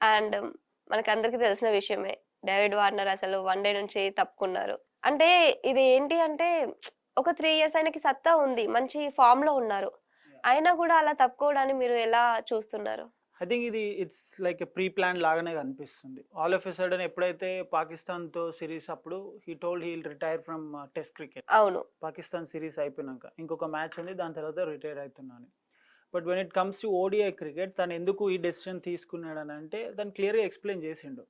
And మనకి అందరికీ తెలిసిన విషయమే. డేవిడ్ వార్నర్ అసలు వన్ డే నుంచి తప్పుకున్నారు. అంటే ఇది ఏంటి అంటే ఒక త్రీ ఇయర్స్ ఆయనకి సత్తా ఉంది. మంచి ఫామ్లో ఉన్నారు అయినా కూడా అలా తప్పుకోవడాన్ని మీరు ఎలా చూస్తున్నారు? ఐ థింక్ ఇది ఇట్స్ లైక్ ప్రీ ప్లాన్ లాగానే కనిపిస్తుంది. ఆల్ ఆఫ్ ఎ సడన్ ఎప్పుడైతే పాకిస్తాన్తో సిరీస్ అప్పుడు he told he'll retire from test cricket అవును. పాకిస్తాన్ సిరీస్ అయిపోయినాక. ఇంకొక మ్యాచ్ ఉంది దాని తర్వాత రిటైర్ అవుతున్నాను. But when it comes to ODI cricket తను ఎందుకు ఈ డెసిషన్ తీసుకున్నాడు అని అంటే దాన్ని క్లియర్గా ఎక్స్ప్లెయిన్ చేసిండు.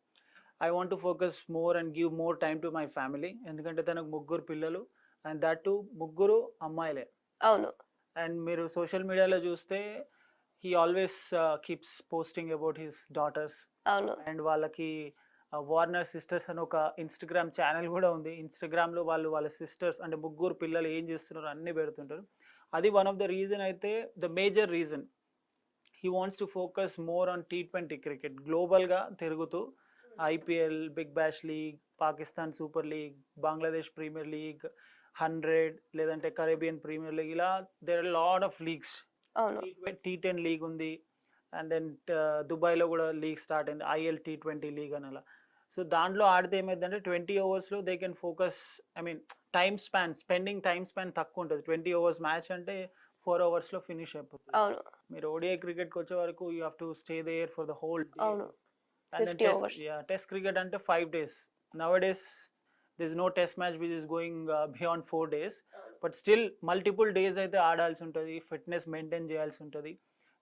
I want to focus more and give more time to my family ఎందుకంటే తనకు ముగ్గురు పిల్లలు అండ్ దట్ టు ముగ్గురు అమ్మాయిలే. అవును. అండ్ మీరు సోషల్ మీడియాలో చూస్తే he always keeps posting about his daughters అవును. అండ్ వాళ్ళకి వార్నర్ సిస్టర్స్ అని ఒక ఇన్స్టాగ్రామ్ ఛానల్ కూడా ఉంది. ఇన్స్టాగ్రామ్లో వాళ్ళు వాళ్ళ సిస్టర్స్ అంటే ముగ్గురు పిల్లలు ఏం చేస్తున్నారు అన్నీ పెడుతుంటారు. అది వన్ ఆఫ్ ద రీజన్ అయితే the major reason he wants to focus more on T twenty cricket గ్లోబల్గా తిరుగుతూ IPL Big Bash League Pakistan Super League Bangladesh Premier League Hundred లేదంటే కరేబియన్ ప్రీమియర్ లీగ్ ఇలా there lot of leagues T ten league ఉంది. And then దుబాయ్లో కూడా league start అయింది. IL T twenty league అని అలా. So దాంట్లో ఆడితే ఏమైందంటే twenty ఓవర్స్లో they can focus I mean time span spending time span తక్కువ ఉంటుంది. ట్వంటీ ఓవర్స్ మ్యాచ్ అంటే ఫోర్ అవర్స్లో ఫినిష్ అయిపోతుంది. మీరు ఓడిఐ క్రికెట్కి వచ్చే వరకు you have to stay there for the whole అవును. And then 50 test hours. Yeah test cricket అంటే five days. Now days this no test match which is going beyond four days. But still multiple days అయితే ఆడాల్సి ఉంటుంది. Fitness maintain చేయాల్సి ఉంటుంది.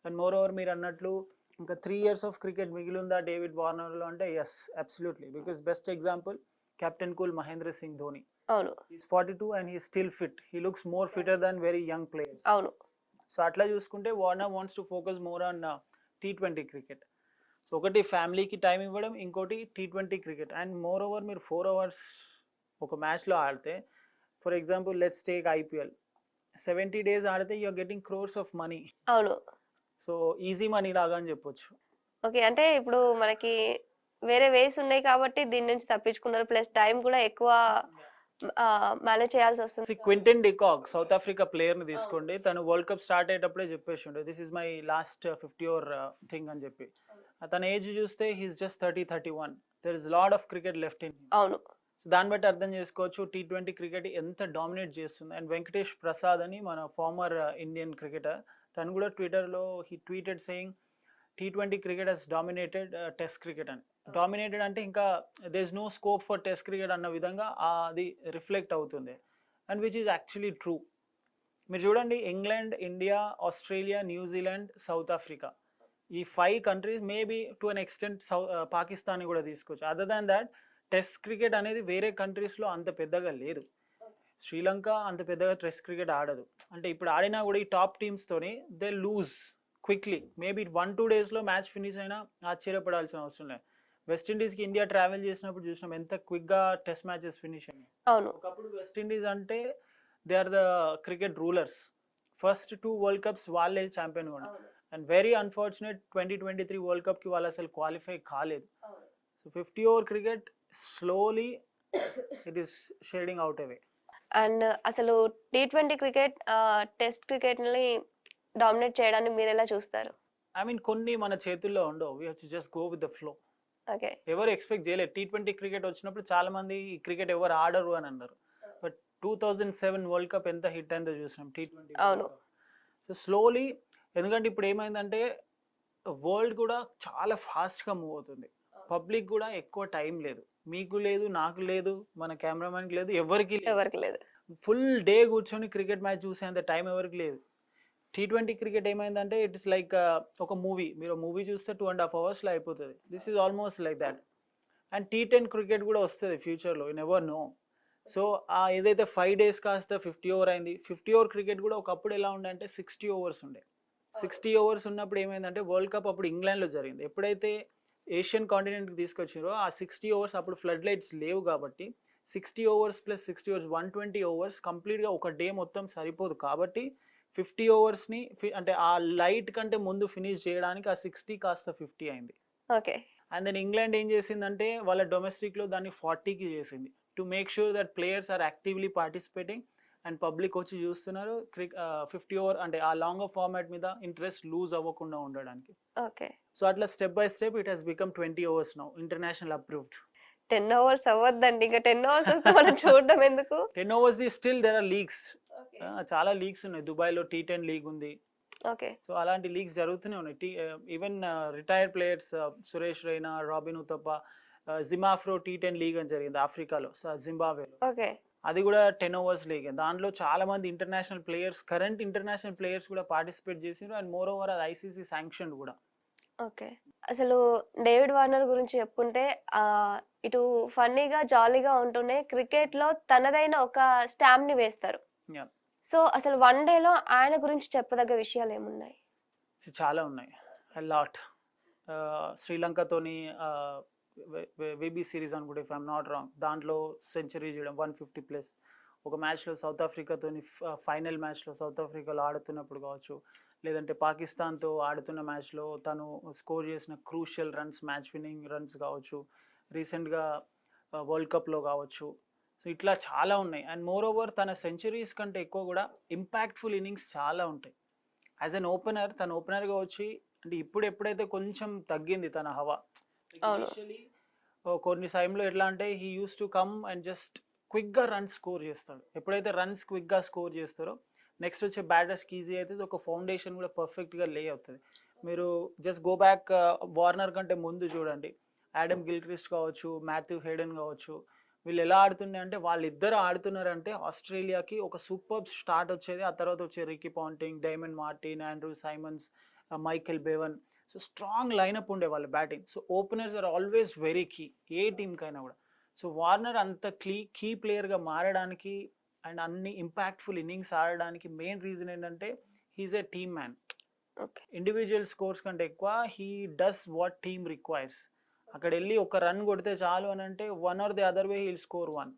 And more over మీరు అన్నట్లు ఇంకా త్రీ ఇయర్స్ ఆఫ్ క్రికెట్ మిగిలి ఉందా డేవిడ్ వార్నర్లో అంటే yes absolutely because best example captain cool Mahendra Singh Dhoni. అవును. He's forty two and he still fit he looks more fitter than very young players అవును. So అట్లా చూసుకుంటే Warner wants to focus more on T twenty cricket so ఒకటి ఫ్యామిలీకి time ఇవ్వడం ఇంకోటి T twenty cricket and more over మీరు four hours ఒక మ్యాచ్లో ఆడితే for example let's take IPL seventy days ఆడితే you're getting crores of money అవును. సో ఈజీ మనీ లాగా అని చెప్పొచ్చు. ఓకే అంటే ఇప్పుడు మనకి వేరే వేస్ ఉన్నాయి కాబట్టి దీని నుంచి తప్పించుకున్నారు ప్లస్ టైం కూడా ఎక్కువ మేనేజ్ చేయాల్సి వస్తుంది. Quinton de Kock South Africa ప్లేయర్ని తీసుకోండి. తను వరల్డ్ కప్ స్టార్ట్ అయ్యేటప్పుడే చెప్పేసి ఉండే this is my last fifty over thing అని చెప్పి. తన ఏజ్ చూస్తే he's just thirty thirty one there is lot of cricket left in అవును. సో దాన్ని బట్టి అర్థం చేసుకోవచ్చు టీ ట్వంటీ క్రికెట్ ఎంత డామినేట్ చేస్తుంది. అండ్ వెంకటేష్ ప్రసాద్ అని మన ఫార్మర్ ఇండియన్ క్రికెటర్ తను కూడా ట్విట్టర్లో he tweeted saying T twenty cricket has dominated test cricket అని. డామినేటెడ్ అంటే ఇంకా there is no scope for test cricket అన్న విధంగా అది రిఫ్లెక్ట్ అవుతుంది. And which is actually true. మీరు చూడండి England India Australia New Zealand South Africa. ఈ five countries maybe to an extent so Pakistan కూడా తీసుకోవచ్చు other than that test cricket అనేది వేరే కంట్రీస్లో అంత పెద్దగా లేదు. శ్రీలంక అంత పెద్దగా టెస్ట్ క్రికెట్ ఆడదు. అంటే ఇప్పుడు ఆడినా కూడా ఈ top టీమ్స్తోని they lose quickly. Maybe one two డేస్లో మ్యాచ్ ఫినిష్ అయినా ఆశ్చర్యపడాల్సిన అవసరం లేదు. వెస్టిండీస్కి ఇండియా ట్రావెల్ చేసినప్పుడు చూసినాం ఎంత క్విక్గా టెస్ట్ మ్యాచెస్ ఫినిష్ అయినాయి. అవును. ఒకప్పుడు వెస్టిండీస్ అంటే they are the cricket rulers. First two world cups వాళ్ళే ఛాంపియన్ కూడా and very unfortunate twenty twenty three world కప్కి వాళ్ళు అసలు క్వాలిఫై కాలేదు. So fifty over cricket slowly it is shading out away. And అసలు టీ ట్వంటీ క్రికెట్ టెస్ట్ క్రికెట్ని dominate చేయడాన్ని మీరు ఎలా చూస్తారు? ఐ మీన్ కొన్ని మన చేతుల్లో ఉండవు. We have just go with the flow okay. ఎవరు ఎక్స్పెక్ట్ చేయలేదు. టీ ట్వంటీ క్రికెట్ వచ్చినప్పుడు చాలా మంది ఈ క్రికెట్ ఎవరు ఆడరు అని అన్నారు. But two thousand seven world cup ఎంత హిట్ అయిందో చూసినాం టీ ట్వంటీ అవును. సో స్లోలీ ఎందుకంటే ఇప్పుడు ఏమైందంటే వరల్డ్ కూడా చాలా ఫాస్ట్గా మూవ్ అవుతుంది. పబ్లిక్ కూడా ఎక్కువ టైం లేదు. మీకు లేదు నాకు లేదు మన కెమెరామెన్కి లేదు ఎవరికి లేదు. ఎవరికి లేదు. ఫుల్ డే కూర్చొని క్రికెట్ మ్యాచ్ చూసేంత టైం ఎవరికి లేదు. టీ ట్వంటీ క్రికెట్ ఏమైందంటే ఇట్స్ లైక్ ఒక మూవీ. మీరు మూవీ చూస్తే టూ అండ్ హాఫ్ అవర్స్లో అయిపోతుంది. This is almost like that and T ten cricket కూడా వస్తుంది ఫ్యూచర్లో. ఇన్ ఎవర్ నో సో ఆ ఏదైతే ఫైవ్ డేస్ కాస్త ఫిఫ్టీ ఓవర్ అయింది ఫిఫ్టీ ఓవర్ క్రికెట్ కూడా ఒకప్పుడు ఎలా ఉండే అంటే సిక్స్టీ ఓవర్స్ ఉండే. సిక్స్టీ ఓవర్స్ ఉన్నప్పుడు ఏమైందంటే వరల్డ్ కప్ అప్పుడు ఇంగ్లాండ్లో జరిగింది. ఎప్పుడైతే ఏషియన్ కాంటినెంట్కి తీసుకొచ్చారో ఆ సిక్స్టీ ఓవర్స్ అప్పుడు ఫ్లడ్ లైట్స్ లేవు కాబట్టి sixty overs plus sixty overs one twenty overs కంప్లీట్గా ఒక డే మొత్తం సరిపోదు. కాబట్టి ఫిఫ్టీ ఓవర్స్ని అంటే ఆ లైట్ కంటే ముందు ఫినిష్ చేయడానికి ఆ సిక్స్టీ కాస్త ఫిఫ్టీ అయింది. ఓకే. అండ్ దెన్ ఇంగ్లాండ్ ఏం చేసిందంటే వాళ్ళ డొమెస్టిక్లో దాన్ని ఫార్టీకి చేసింది. To make sure that players are actively participating and public వచ్చి చూస్తున్నారు. ఫిఫ్టీ ఓవర్ అంటే ఆ లాంగర్ ఫార్మాట్ మీద ఇంట్రెస్ట్ లూజ్ అవ్వకుండా ఉండడానికి. ఓకే. సో అట్లా step by step it has become twenty overs now international approved. Ten hours అవ్వద్దండి ఇంకా ten hours వస్తే మనం చూడడం ఎందుకు? Ten overs the still there are leagues. చాలా లీగ్స్ ఉన్నాయి. దుబాయ్లో టీ టెన్ లీగ్ ఉంది. ఓకే. సో అలాంటి లీగ్స్ జరుగుతూనే ఉన్నాయి. T even retired players Suresh Raina Robin Uthappa Zim Afro T ten league అని జరిగింది ఆఫ్రికాలో జింబాబ్వేలో. ఓకే. అది కూడా టెన్ ఓవర్స్ లీగ్ దాంట్లో చాలా మంది international players current international players కూడా పార్టిసిపేట్ చేసిండ్రు అండ్ మోర్ ఓవర్ అది ఐసీసీ శాంక్షన్ కూడా. ఓకే. అసలు డేవిడ్ వార్నర్ గురించి చెప్పుకుంటే ఇటు ఫన్నీగా జాలీగా ఉంటూనే క్రికెట్లో తనదైన ఒక స్టాంప్ని వేస్తారు. సో అసలు వన్ డేలో ఆయన గురించి చెప్పదగ్గ విషయాలు ఏమున్నాయి? చాలా ఉన్నాయి. లాట్ శ్రీలంకతోని విబి సిరీస్ అనుకుంటే ఇఫ్ ఐఎమ్ నాట్ రాంగ్ దాంట్లో సెంచరీ చేయడం వన్ ఫిఫ్టీ ప్లస్ ఒక మ్యాచ్లో సౌత్ ఆఫ్రికాతోని ఫైనల్ మ్యాచ్లో సౌత్ ఆఫ్రికాలో ఆడుతున్నప్పుడు కావచ్చు లేదంటే పాకిస్తాన్తో ఆడుతున్న మ్యాచ్లో తను స్కోర్ చేసిన crucial runs match winning runs కావచ్చు రీసెంట్గా వరల్డ్ కప్లో కావచ్చు. సో ఇట్లా చాలా ఉన్నాయి. అండ్ మోర్ ఓవర్ తన సెంచరీస్ కంటే ఎక్కువ కూడా ఇంపాక్ట్ఫుల్ ఇన్నింగ్స్ చాలా ఉంటాయి. యాజ్ అన్ ఓపెనర్ తన ఓపెనర్గా వచ్చి అంటే ఇప్పుడు ఎప్పుడైతే కొంచెం తగ్గింది తన హవా అవును. కొన్ని టైంలో ఎట్లా అంటే he use to come and just క్విక్గా రన్స్ స్కోర్ చేస్తాడు. ఎప్పుడైతే రన్స్ క్విక్గా స్కోర్ చేస్తారో నెక్స్ట్ వచ్చే బ్యాటర్స్కి ఈజీ అవుతుంది ఒక ఫౌండేషన్ కూడా పర్ఫెక్ట్గా లే అవుతుంది. మీరు జస్ట్ గో బ్యాక్ వార్నర్ కంటే ముందు చూడండి. యాడమ్ గిల్క్రిస్ట్ కావచ్చు మాథ్యూ హేడెన్ కావచ్చు వీళ్ళు ఎలా ఆడుతున్నాయి అంటే వాళ్ళిద్దరు ఆడుతున్నారంటే ఆస్ట్రేలియాకి ఒక సూపర్ స్టార్ట్ వచ్చేది. ఆ తర్వాత వచ్చే Ricky Ponting Damien Martyn Andrew Symonds Michael Bevan so strong lineup ఉండే వాళ్ళ batting. So openers are always very key a టీంకైనా కూడా. సో వార్నర్ అంత క్లీ కీ ప్లేయర్గా మారడానికి అండ్ అన్ని ఇంపాక్ట్ఫుల్ ఇన్నింగ్స్ ఆడడానికి మెయిన్ రీజన్ ఏంటంటే he's a team man. Individual scores కంటే ఎక్కువ he does what team requires. అక్కడ వెళ్ళి ఒక రన్ కొడితే చాలు అని అంటే one or the other way he'll score one.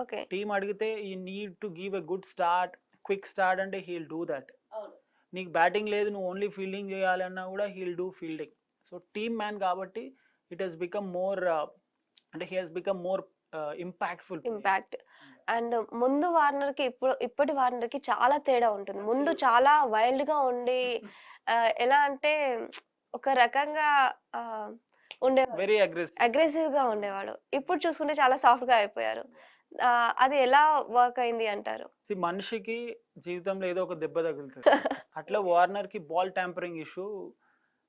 Okay. Team అడిగితే he need to give a good start quick start అంటే హీల్ డూ దట్. నీకు బ్యాటింగ్ లేదు నువ్వు ఓన్లీ ఫీల్డింగ్ చేయాలన్నా కూడా he'll do fielding so team man కాబట్టి it has become more అంటే he has become more impactful impact and ముందు వార్నర్కి ఇప్పుడు ఇప్పటి వార్నర్కి చాలా తేడా ఉంటుంది. ముందు చాలా వైల్డ్గా ఉండి ఆ, ఎలా అంటే ఒక రకంగా ఆ, ఉండే వెరీ అగ్రెసివ్ అగ్రెసివ్గా ఉండేవాడు. ఇప్పుడు చూసుకుంటే చాలా సాఫ్ట్గా అయిపోయారు. ఆ, అది ఎలా వర్క్ అయింది అంటారు? మనిషికి జీవితంలో ఏదో ఒక దెబ్బ తగులుతుంది. అట్లా వార్నర్కి బాల్ ట్యాంపరింగ్ ఇష్యూ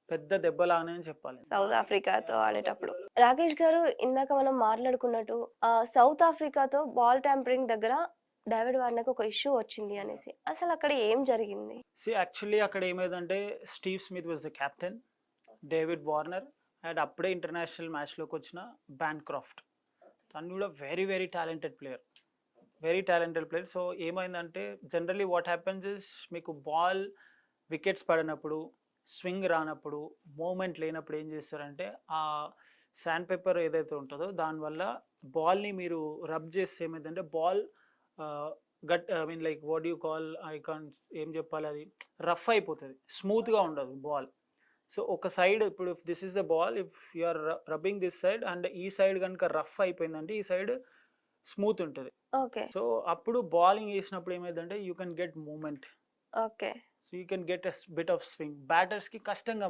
పెద్ద దెబ్బలానే అని చెప్పాలి. సౌత్ ఆఫ్రికాతో ఆడేటప్పుడు. రాకేష్ గారు ఇందాక మనం మాట్లాడుకున్నట్టు సౌత్ ఆఫ్రికాతో బాల్ ట్యాంపరింగ్ దగ్గర డేవిడ్ వార్నర్కి ఒక ఇష్యూ వచ్చింది అనేసి. అసలు అక్కడ ఏం జరిగింది? సి యాక్చువల్లీ అక్కడ ఏమైందంటే Steve Smith was the captain David Warner and అప్పుడే ఇంటర్నేషనల్ మ్యాచ్లోకి వచ్చిన బ్యాన్ సన్ కూడా very very talented player very talented player so ఏమైందంటే జనరలీ వాట్ హ్యాపెన్స్ ఇస్ మీకు బాల్ వికెట్స్ పడినప్పుడు స్వింగ్ రానప్పుడు మూమెంట్ లేనప్పుడు ఏం చేస్తారంటే ఆ శాండ్ పేపర్ ఏదైతే ఉంటుందో దానివల్ల బాల్ని మీరు రబ్ చేస్తే ఏమైందంటే ball got I mean like what you call I can ఏం చెప్పాలి అది? రఫ్ అయిపోతుంది. స్మూత్గా ఉండదు బాల్ సో ఒక సైడ్ ఇప్పుడు this is the ball if are rubbing this side and ఈ సైడ్ కనుక రఫ్ అయిపోయిందంటే ఈ సైడ్ స్మూత్ ఉంటుంది. ఓకే. సో అప్పుడు బౌలింగ్ వేసినప్పుడు ఏమైందంటే you can get moment. Okay. So you can get bit of swing. బ్యాటర్స్కి కష్టంగా